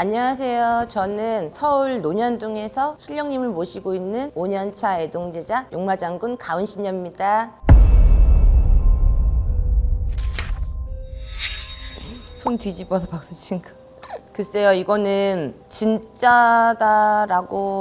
안녕하세요. 저는 서울 논현동에서 신령님을 모시고 있는 5년차 애동제자 용마장군 가은신녀입니다. 손 뒤집어서 박수 친 거. 글쎄요, 이거는 진짜다라고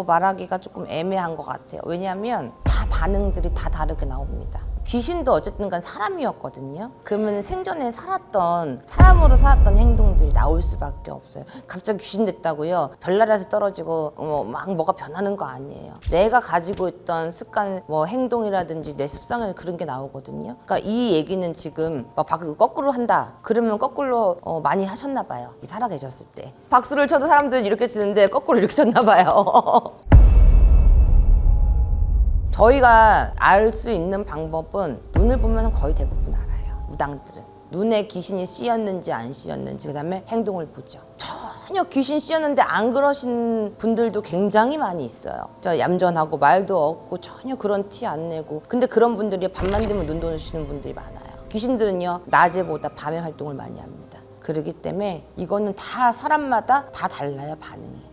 말하기가 조금 애매한 것 같아요. 왜냐하면 다 반응들이 다 다르게 나옵니다. 귀신도 어쨌든 간 사람이었거든요. 그러면 생전에 살았던 사람으로 살았던 행동들이 나올 수밖에 없어요. 갑자기 귀신 됐다고요. 별나라에서 떨어지고 어, 막 뭐가 변하는 거 아니에요. 내가 가지고 있던 습관, 뭐 행동이라든지 내 습성에 그런 게 나오거든요. 그러니까 이 얘기는 지금 막 박수 거꾸로 한다. 그러면 거꾸로 어, 많이 하셨나 봐요. 살아 계셨을 때. 박수를 쳐도 사람들은 이렇게 치는데 거꾸로 이렇게 쳤나 봐요. 저희가 알 수 있는 방법은 눈을 보면 거의 대부분 알아요. 무당들은. 눈에 귀신이 씌었는지 안 씌었는지 그다음에 행동을 보죠. 전혀 귀신 씌었는데 안 그러신 분들도 굉장히 많이 있어요. 저 얌전하고 말도 없고 전혀 그런 티 안 내고 근데 그런 분들이 밤만 되면 눈 도시는 분들이 많아요. 귀신들은요 낮에보다 밤에 활동을 많이 합니다. 그렇기 때문에 이거는 다 사람마다 다 달라요 반응이.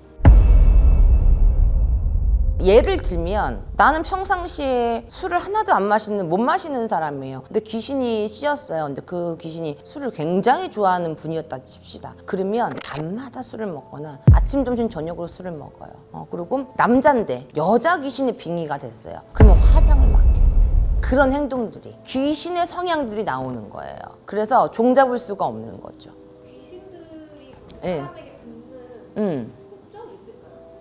예를 들면 나는 평상시에 술을 하나도 안 마시는 못 마시는 사람이에요. 근데 귀신이 씌었어요. 근데 그 귀신이 술을 굉장히 좋아하는 분이었다 칩시다. 그러면 밤마다 술을 먹거나 아침, 점심, 저녁으로 술을 먹어요. 어, 그리고 남잔데 여자 귀신이 빙의가 됐어요. 그러면 화장을 막 해. 그런 행동들이 귀신의 성향들이 나오는 거예요. 그래서 종잡을 수가 없는 거죠. 귀신들이 예. 사람에게 붙는 음.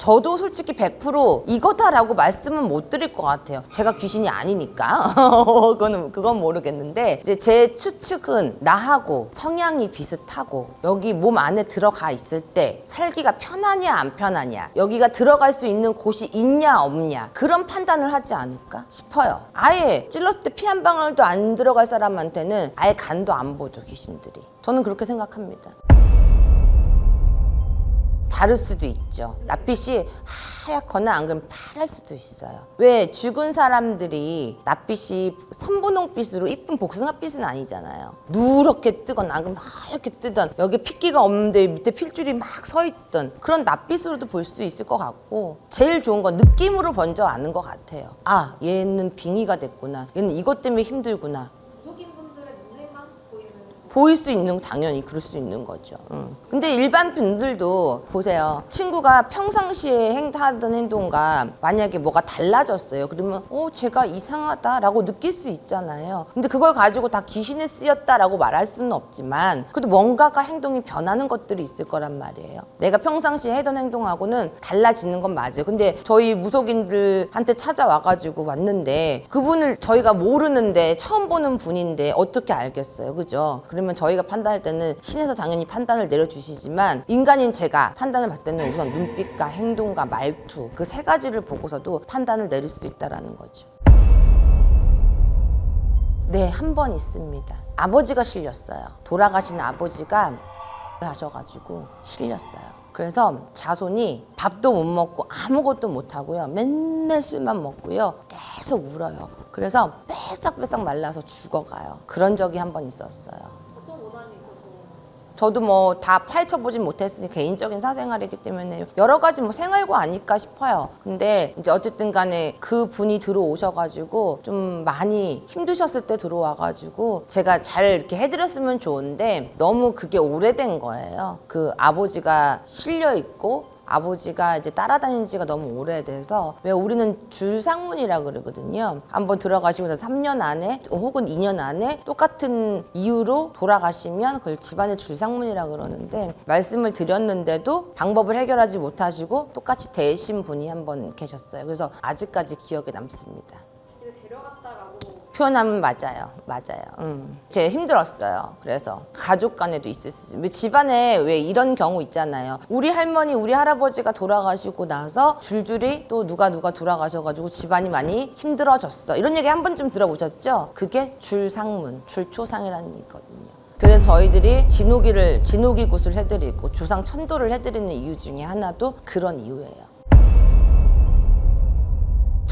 저도 솔직히 100% 이거다라고 말씀은 못 드릴 것 같아요. 제가 귀신이 아니니까. 그거는, 그건 모르겠는데, 이제 제 추측은 나하고 성향이 비슷하고, 여기 몸 안에 들어가 있을 때 살기가 편하냐, 안 편하냐, 여기가 들어갈 수 있는 곳이 있냐, 없냐, 그런 판단을 하지 않을까 싶어요. 아예 찔렀을 때 피 한 방울도 안 들어갈 사람한테는 아예 간도 안 보죠, 귀신들이. 저는 그렇게 생각합니다. 다를 수도 있죠. 낯빛이 하얗거나 안 그러면 파랄 수도 있어요. 왜 죽은 사람들이 낯빛이 선분홍빛으로 이쁜 복숭아빛은 아니잖아요. 누렇게 뜨건 안 그러면 하얗게 뜨던 여기 핏기가 없는데 밑에 필줄이 막 서 있던 그런 낯빛으로도 볼 수 있을 것 같고 제일 좋은 건 느낌으로 먼저 아는 것 같아요. 아 얘는 빙의가 됐구나. 얘는 이것 때문에 힘들구나. 눈에만 보일 수 있는 당연히 그럴 수 있는 거죠. 응. 근데 일반 분들도 보세요. 친구가 평상시에 행, 하던 행동과 만약에 뭐가 달라졌어요. 그러면 어 제가 이상하다라고 느낄 수 있잖아요. 근데 그걸 가지고 다 귀신에 쓰였다라고 말할 수는 없지만 그래도 뭔가가 행동이 변하는 것들이 있을 거란 말이에요. 내가 평상시에 하던 행동하고는 달라지는 건 맞아요. 근데 저희 무속인들한테 찾아와가지고 왔는데 그분을 저희가 모르는데 처음 보는 분인데 어떻게 알겠어요. 그죠? 그러 면 저희가 판단할 때는 신에서 당연히 판단을 내려주시지만 인간인 제가 판단을 받을 때는 우선 눈빛과 행동과 말투 그 세 가지를 보고서도 판단을 내릴 수 있다라는 거죠. 네, 한 번 있습니다. 아버지가 실렸어요. 돌아가신 아버지가 하셔가지고 실렸어요. 그래서 자손이 밥도 못 먹고 아무것도 못 하고요. 맨날 술만 먹고요. 계속 울어요. 그래서 빼싹빼싹 말라서 죽어가요. 그런 적이 한 번 있었어요. 저도 뭐 다 파헤쳐보진 못했으니 개인적인 사생활이기 때문에 여러 가지 뭐 생활고 아닐까 싶어요. 근데 이제 어쨌든 간에 그 분이 들어오셔가지고 좀 많이 힘드셨을 때 들어와가지고 제가 잘 이렇게 해드렸으면 좋은데 너무 그게 오래된 거예요. 그 아버지가 실려있고 아버지가 이제 따라다닌 지가 너무 오래돼서 왜 우리는 줄상문이라 그러거든요. 한번 들어가시고 나서 3년 안에 혹은 2년 안에 똑같은 이유로 돌아가시면 그걸 집안의 줄상문이라 그러는데 말씀을 드렸는데도 방법을 해결하지 못하시고 똑같이 대신 분이 한 번 계셨어요. 그래서 아직까지 기억에 남습니다. 표현하면 맞아요. 맞아요. 음. 제가 힘들었어요. 그래서 가족 간에도 있을 수. 왜 집안에 왜 이런 경우 있잖아요. 우리 할머니, 우리 할아버지가 돌아가시고 나서 줄줄이 또 누가 누가 돌아가셔가지고 집안이 많이 힘들어졌어. 이런 얘기 한 번쯤 들어보셨죠? 그게 줄상문, 줄초상이라는 얘기거든요. 그래서 저희들이 진호기를 진호기 굿을 해드리고 조상 천도를 해드리는 이유 중에 하나도 그런 이유예요.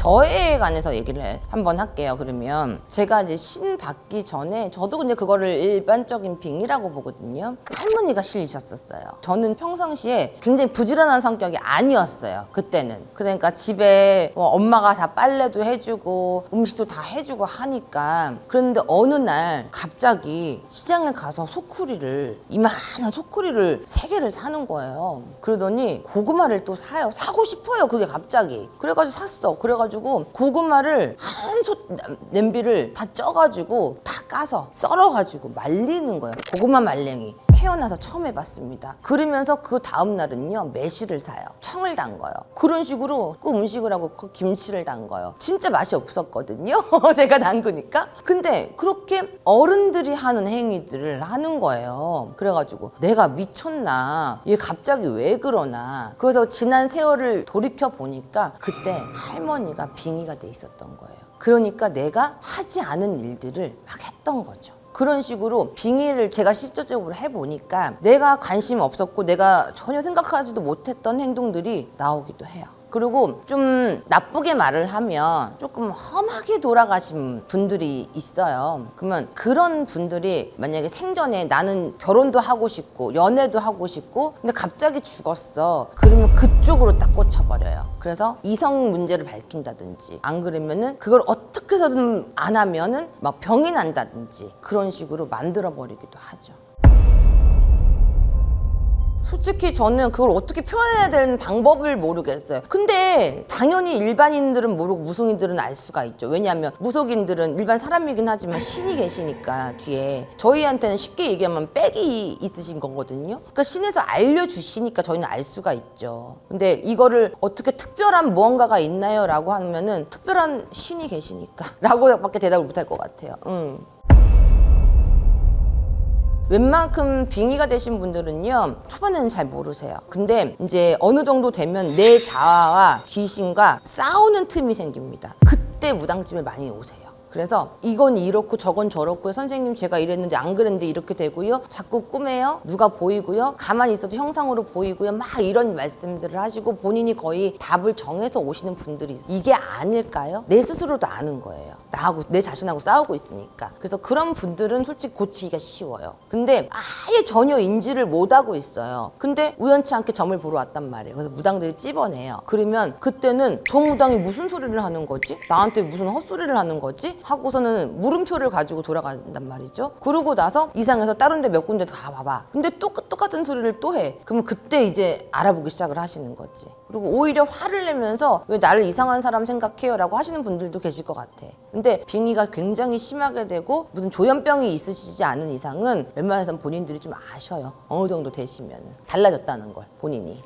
저에 관해서 얘기를 해- 한번 할게요. 그러면 제가 이제 신 받기 전에 저도 근데 그거를 일반적인 빙이라고 보거든요. 할머니가 실리셨었어요. 저는 평상시에 굉장히 부지런한 성격이 아니었어요. 그때는. 그러니까 집에 뭐 엄마가 다 빨래도 해주고 음식도 다 해주고 하니까 그런데 어느 날 갑자기 시장에 가서 소쿠리를 이만한 소쿠리를 세 개를 사는 거예요. 그러더니 고구마를 또 사요. 사고 싶어요. 그게 갑자기. 그래가지고 샀어. 그래가지고 고구마를 한 솥 냄비를 다 쪄가지고 다 까서 썰어가지고 말리는 거예요. 고구마 말랭이. 태어나서 처음 해봤습니다. 그러면서 그 다음 날은요 매실을 사요. 청을 담궈요. 그런 식으로 그 음식을 하고 그 김치를 담궈요. 진짜 맛이 없었거든요. 제가 담그니까. 근데 그렇게 어른들이 하는 행위들을 하는 거예요. 그래가지고 내가 미쳤나? 얘 갑자기 왜 그러나? 그래서 지난 세월을 돌이켜 보니까 그때 할머니가 빙의가 돼 있었던 거예요. 그러니까 내가 하지 않은 일들을 막 했던 거죠. 그런 식으로 빙의를 제가 실질적으로 해보니까 내가 관심 없었고 내가 전혀 생각하지도 못했던 행동들이 나오기도 해요. 그리고 좀 나쁘게 말을 하면 조금 험하게 돌아가신 분들이 있어요. 그러면 그런 분들이 만약에 생전에 나는 결혼도 하고 싶고 연애도 하고 싶고 근데 갑자기 죽었어. 그러면 그쪽으로 딱 꽂혀버려요. 그래서 이성 문제를 밝힌다든지 안 그러면은 그걸 어떻게 해서든 안 하면은 막 병이 난다든지 그런 식으로 만들어 버리기도 하죠. 솔직히 저는 그걸 어떻게 표현해야 되는 방법을 모르겠어요. 근데 당연히 일반인들은 모르고 무속인들은 알 수가 있죠. 왜냐하면 무속인들은 일반 사람이긴 하지만 신이 계시니까 뒤에 저희한테는 쉽게 얘기하면 빽이 있으신 거거든요. 그러니까 신에서 알려주시니까 저희는 알 수가 있죠. 근데 이거를 어떻게 특별한 무언가가 있나요? 라고 하면은 특별한 신이 계시니까 라고밖에 대답을 못할 것 같아요. 음. 웬만큼 빙의가 되신 분들은요 초반에는 잘 모르세요. 근데 이제 어느 정도 되면 내 자아와 귀신과 싸우는 틈이 생깁니다. 그때 무당집에 많이 오세요 그래서 이건 이렇고 저건 저렇고요 선생님 제가 이랬는데 안 그랬는데 이렇게 되고요. 자꾸 꿈에요. 누가 보이고요. 가만히 있어도 형상으로 보이고요. 막 이런 말씀들을 하시고 본인이 거의 답을 정해서 오시는 분들이. 이게 아닐까요? 내 스스로도 아는 거예요. 나하고 내 자신하고 싸우고 있으니까. 그래서 그런 분들은 솔직히 고치기가 쉬워요. 근데 아예 전혀 인지를 못하고 있어요. 근데 우연치 않게 점을 보러 왔단 말이에요. 그래서 무당들이 찝어내요. 그러면 그때는 저 무당이 무슨 소리를 하는 거지? 나한테 무슨 헛소리를 하는 거지? 하고서는 물음표를 가지고 돌아간단 말이죠 그러고 나서 이상해서 다른 데 몇 군데 가 봐봐 근데 또, 똑같은 소리를 또 해 그러면 그때 이제 알아보기 시작을 하시는 거지 그리고 오히려 화를 내면서 왜 나를 이상한 사람 생각해요? 라고 하시는 분들도 계실 것 같아. 근데 빙의가 굉장히 심하게 되고 무슨 조현병이 있으시지 않은 이상은 웬만해선 본인들이 좀 아셔요. 어느 정도 되시면 달라졌다는 걸 본인이.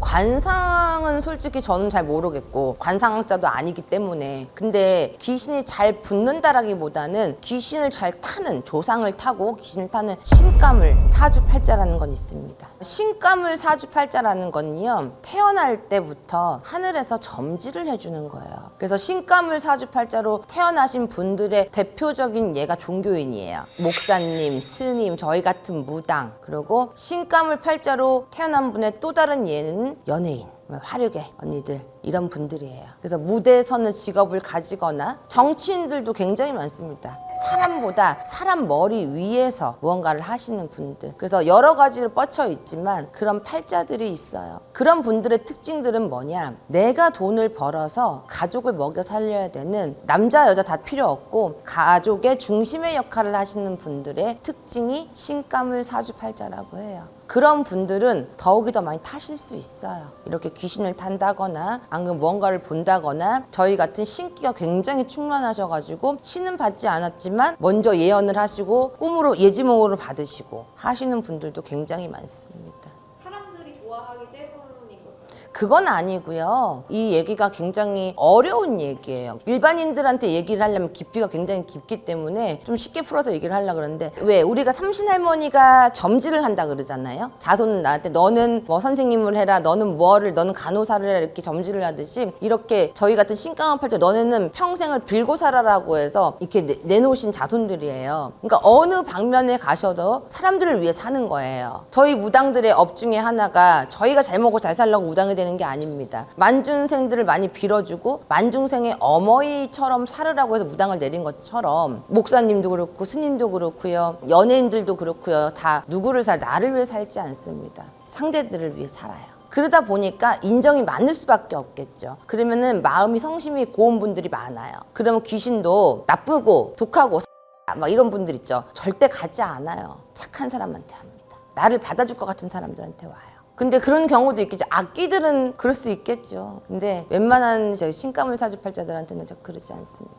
관상은 솔직히 저는 잘 모르겠고 관상학자도 아니기 때문에 근데 귀신이 잘 붙는다라기보다는 귀신을 잘 타는 조상을 타고 귀신을 타는 신감을 사주팔자라는 건 있습니다. 신감을 사주팔자라는 건요 태어날 때부터 하늘에서 점지를 해주는 거예요. 그래서 신감을 사주팔자로 태어나신 분들의 대표적인 예가 종교인이에요. 목사님, 스님, 저희 같은 무당 그리고 신감을 팔자로 태어난 분의 또 다른 예는 연예인. 화려계 언니들 이런 분들이에요. 그래서 무대에 서는 직업을 가지거나 정치인들도 굉장히 많습니다. 사람보다 사람 머리 위에서 무언가를 하시는 분들. 그래서 여러 가지로 뻗쳐 있지만 그런 팔자들이 있어요. 그런 분들의 특징들은 뭐냐? 내가 돈을 벌어서 가족을 먹여 살려야 되는 남자 여자 다 필요 없고 가족의 중심의 역할을 하시는 분들의 특징이 신감을 사주 팔자라고 해요. 그런 분들은 더욱이 더 많이 타실 수 있어요. 이렇게 귀신을 탄다거나 아니면 무언가를 본다거나 저희 같은 신기가 굉장히 충만하셔가지고 신은 받지 않았지만 먼저 예언을 하시고 꿈으로 예지몽으로 받으시고 하시는 분들도 굉장히 많습니다. 사람들이 좋아하기 때문인 걸까요? 그건 아니고요. 이 얘기가 굉장히 어려운 얘기예요. 일반인들한테 얘기를 하려면 깊이가 굉장히 깊기 때문에 좀 쉽게 풀어서 얘기를 하려고 그러는데 왜 우리가 삼신 할머니가 점지를 한다 그러잖아요. 자손은 나한테 너는 뭐 선생님을 해라, 너는 뭐를, 너는 간호사를 해라 이렇게 점지를 하듯이 이렇게 저희 같은 신강을 팔때 너네는 평생을 빌고 살아라고 해서 이렇게 내, 내놓으신 자손들이에요. 그러니까 어느 방면에 가셔도 사람들을 위해 사는 거예요. 저희 무당들의 업 중에 하나가 저희가 잘 먹고 잘 살려고 무당이 되는 되는 게 아닙니다. 만중생들을 많이 빌어주고 만중생의 어머니처럼 살으라고 해서 무당을 내린 것처럼 목사님도 그렇고 스님도 그렇고요. 연예인들도 그렇고요. 다 누구를 살 나를 위해 살지 않습니다. 상대들을 위해 살아요. 그러다 보니까 인정이 많을 수밖에 없겠죠. 그러면은 마음이 성심이 고운 분들이 많아요. 그러면 귀신도 나쁘고 독하고 막 이런 분들 있죠. 절대 가지 않아요. 착한 사람한테 합니다. 나를 받아줄 것 같은 사람들한테 와요. 근데 그런 경우도 있겠죠. 악기들은 그럴 수 있겠죠. 근데 웬만한 저 신가물 사주팔자들한테는 저 그러지 않습니다.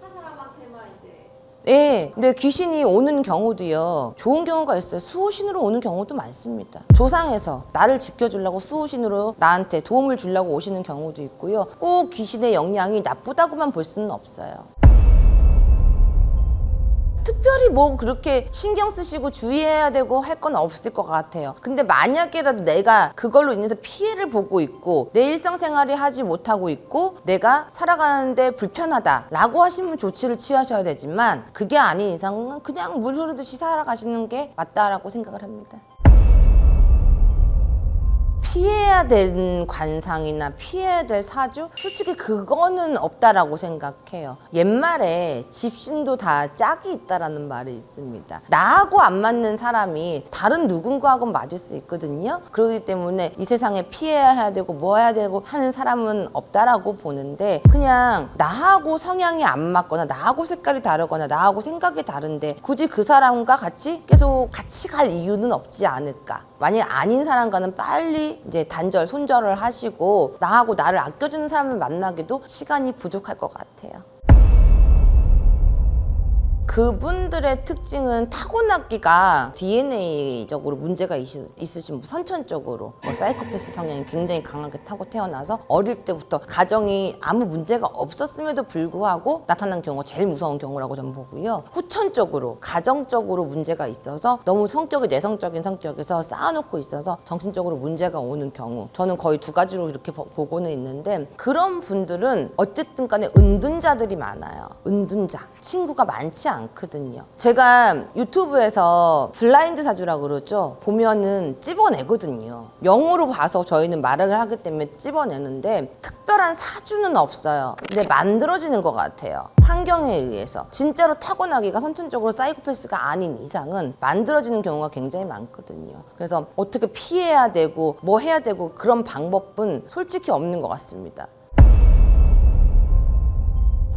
착한 사람한테만 이제 예. 근데 귀신이 오는 경우도요. 좋은 경우가 있어요. 수호신으로 오는 경우도 많습니다. 조상에서 나를 지켜주려고 수호신으로 나한테 도움을 주려고 오시는 경우도 있고요. 꼭 귀신의 영향이 나쁘다고만 볼 수는 없어요. 특별히 뭐 그렇게 신경 쓰시고 주의해야 되고 할 건 없을 것 같아요. 근데 만약에라도 내가 그걸로 인해서 피해를 보고 있고 내 일상생활이 하지 못하고 있고 내가 살아가는데 불편하다라고 하시면 조치를 취하셔야 되지만 그게 아닌 이상은 그냥 물 흐르듯이 살아가시는 게 맞다라고 생각을 합니다. 피해야 되는 관상이나 피해야 될 사주? 솔직히 그거는 없다라고 생각해요. 옛말에 집신도 다 짝이 있다라는 말이 있습니다. 나하고 안 맞는 사람이 다른 누군가하고는 맞을 수 있거든요. 그렇기 때문에 이 세상에 피해야 되고 뭐 해야 되고 하는 사람은 없다라고 보는데 그냥 나하고 성향이 안 맞거나 나하고 색깔이 다르거나 나하고 생각이 다른데 굳이 그 사람과 같이 계속 같이 갈 이유는 없지 않을까. 만약 아닌 사람과는 빨리 이제 단절, 손절을 하시고 나하고 나를 아껴주는 사람을 만나기도 시간이 부족할 것 같아요. 그분들의 특징은 타고났기가 DNA적으로 문제가 있으- 있으신 분, 선천적으로 뭐 사이코패스 성향이 굉장히 강하게 타고 태어나서 어릴 때부터 가정이 아무 문제가 없었음에도 불구하고 나타난 경우가 제일 무서운 경우라고 저는 보고요. 후천적으로 가정적으로 문제가 있어서 너무 성격이 내성적인 성격에서 쌓아놓고 있어서 정신적으로 문제가 오는 경우 저는 거의 두 가지로 이렇게 보- 보고는 있는데 그런 분들은 어쨌든 간에 은둔자들이 많아요. 은둔자. 친구가 많지 않 거든요. 제가 유튜브에서 블라인드 사주라고 그러죠. 보면은 찝어내거든요. 영어로 봐서 저희는 말을 하기 때문에 찝어내는데 특별한 사주는 없어요. 근데 만들어지는 것 같아요. 환경에 의해서. 진짜로 타고나기가 선천적으로 사이코패스가 아닌 이상은 만들어지는 경우가 굉장히 많거든요. 그래서 어떻게 피해야 되고 뭐 해야 되고 그런 방법은 솔직히 없는 것 같습니다.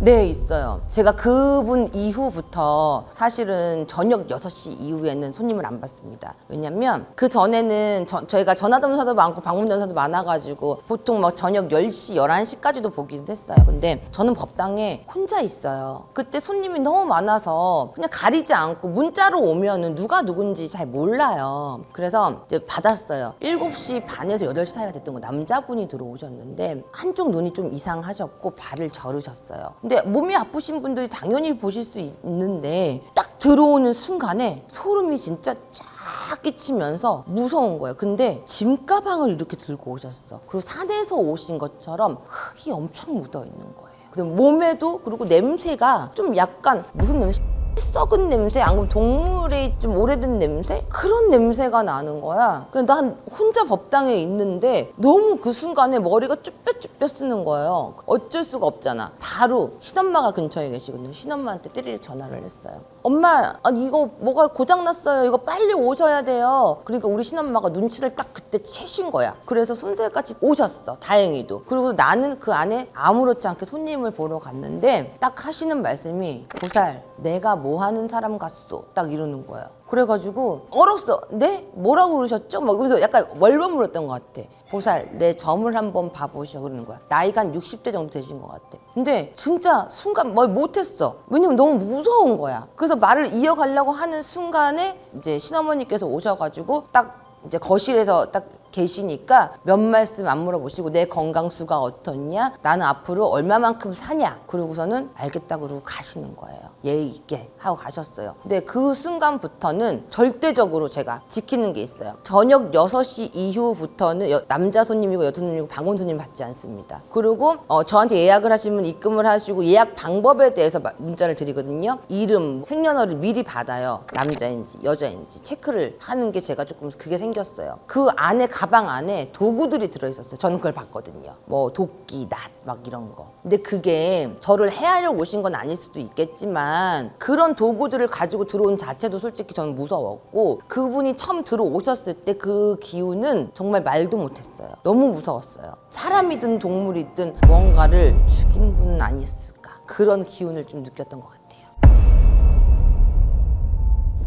네, 있어요. 제가 그분 이후부터 사실은 저녁 6시 이후에는 손님을 안 받습니다. 왜냐면 그 전에는 저, 저희가 전화점사도 많고 방문점사도 많아가지고 보통 막 저녁 10시, 11시까지도 보기도 했어요. 근데 저는 법당에 혼자 있어요. 그때 손님이 너무 많아서 그냥 가리지 않고 문자로 오면은 누가 누군지 잘 몰라요. 그래서 이제 받았어요. 7시 반에서 8시 사이가 됐던 거 남자분이 들어오셨는데 한쪽 눈이 좀 이상하셨고 발을 저르셨어요. 근데 몸이 아프신 분들이 당연히 보실 수 있는데 딱 들어오는 순간에 소름이 진짜 쫙 끼치면서 무서운 거예요. 근데 짐 가방을 이렇게 들고 오셨어. 그리고 산에서 오신 것처럼 흙이 엄청 묻어 있는 거예요. 근데 몸에도 그리고 냄새가 좀 약간 무슨 냄새? 썩은 냄새, 안 그러면 동물의 좀 오래된 냄새? 그런 냄새가 나는 거야. 근데 난 혼자 법당에 있는데 너무 그 순간에 머리가 쭈뼛쭈뼛 쓰는 거예요. 어쩔 수가 없잖아. 바로 친엄마가 근처에 계시거든요. 친엄마한테 띠리리 전화를 했어요. 엄마, 아니 이거 뭐가 고장났어요. 이거 빨리 오셔야 돼요. 그러니까 우리 친엄마가 눈치를 딱 그때 채신 거야. 그래서 손sel같이 오셨어. 다행히도. 그리고 나는 그 안에 아무렇지 않게 손님을 보러 갔는데 딱 하시는 말씀이 보살, 내가 뭐 하는 사람 같소. 딱 이러는 거예요. 그래가지고 얼었어. 네? 뭐라고 그러셨죠? 막 그래서 약간 월버물었던 것 같아. 보살, 내 점을 한번 봐보시오. 그러는 거야. 나이가 한 60대 정도 되신 것 같아. 근데 진짜 순간 뭘 못했어. 왜냐면 너무 무서운 거야. 그래서 말을 이어가려고 하는 순간에 이제 신어머니께서 오셔가지고 딱 이제 거실에서 딱 계시니까 몇 말씀 안 물어보시고 내 건강수가 어떻냐 나는 앞으로 얼마만큼 사냐 그러고서는 알겠다 그러고 가시는 거예요. 예의 있게 하고 가셨어요. 근데 그 순간부터는 절대적으로 제가 지키는 게 있어요. 저녁 6시 이후부터는 여- 남자 손님이고 여자 손님이고 방문 손님 받지 않습니다. 그리고 어, 저한테 예약을 하시면 입금을 하시고 예약 방법에 대해서 마- 문자를 드리거든요. 이름 생년월일 미리 받아요. 남자인지 여자인지 체크를 하는 게 제가 조금 그게 생겼어요. 그 안에 가방 안에 도구들이 들어있었어요. 저는 그걸 봤거든요. 뭐 도끼, 낫, 막 이런 거. 근데 그게 저를 해하려고 오신 건 아닐 수도 있겠지만 그런 도구들을 가지고 들어온 자체도 솔직히 저는 무서웠고 그분이 처음 들어오셨을 때 그 기운은 정말 말도 못했어요. 너무 무서웠어요. 사람이든 동물이든 뭔가를 죽인 분은 아니었을까. 그런 기운을 좀 느꼈던 것 같아요.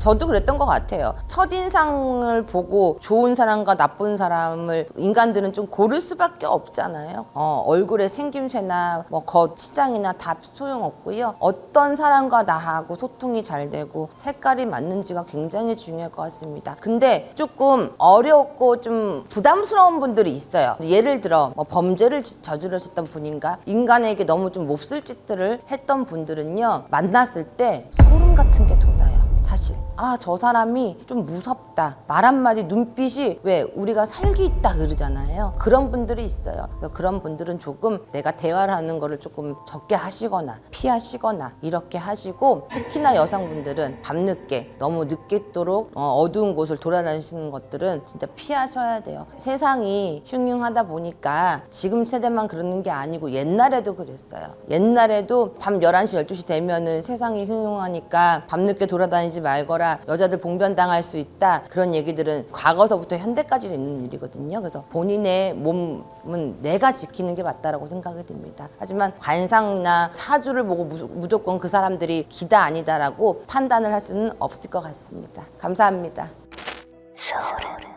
저도 그랬던 것 같아요. 첫인상을 보고 좋은 사람과 나쁜 사람을 인간들은 좀 고를 수밖에 없잖아요. 어, 얼굴의 생김새나 뭐겉 치장이나 다 소용없고요. 어떤 사람과 나하고 소통이 잘 되고 색깔이 맞는지가 굉장히 중요할 것 같습니다. 근데 조금 어렵고 좀 부담스러운 분들이 있어요. 예를 들어 뭐 범죄를 지- 저지르셨던 분인가 인간에게 너무 좀 몹쓸 짓들을 했던 분들은요 만났을 때 소름 같은 게 돋아요. 사실. 아 저 사람이 좀 무섭다. 말 한마디 눈빛이 왜 우리가 살기 있다 그러잖아요. 그런 분들이 있어요. 그래서 그런 분들은 조금 내가 대화를 하는 거를 조금 적게 하시거나 피하시거나 이렇게 하시고 특히나 여성분들은 밤늦게 너무 늦게도록 어, 어두운 곳을 돌아다니시는 것들은 진짜 피하셔야 돼요. 세상이 흉흉하다 보니까 지금 세대만 그러는 게 아니고 옛날에도 그랬어요. 옛날에도 밤 11시 12시 되면은 세상이 흉흉하니까 밤늦게 돌아다니지 말거라 여자들 봉변당할 수 있다 그런 얘기들은 과거서부터 현대까지도 있는 일이거든요. 그래서 본인의 몸은 내가 지키는 게 맞다라고 생각이 듭니다. 하지만 관상이나 사주를 보고 무- 무조건 그 사람들이 기다 아니다라고 판단을 할 수는 없을 것 같습니다. 감사합니다. 소름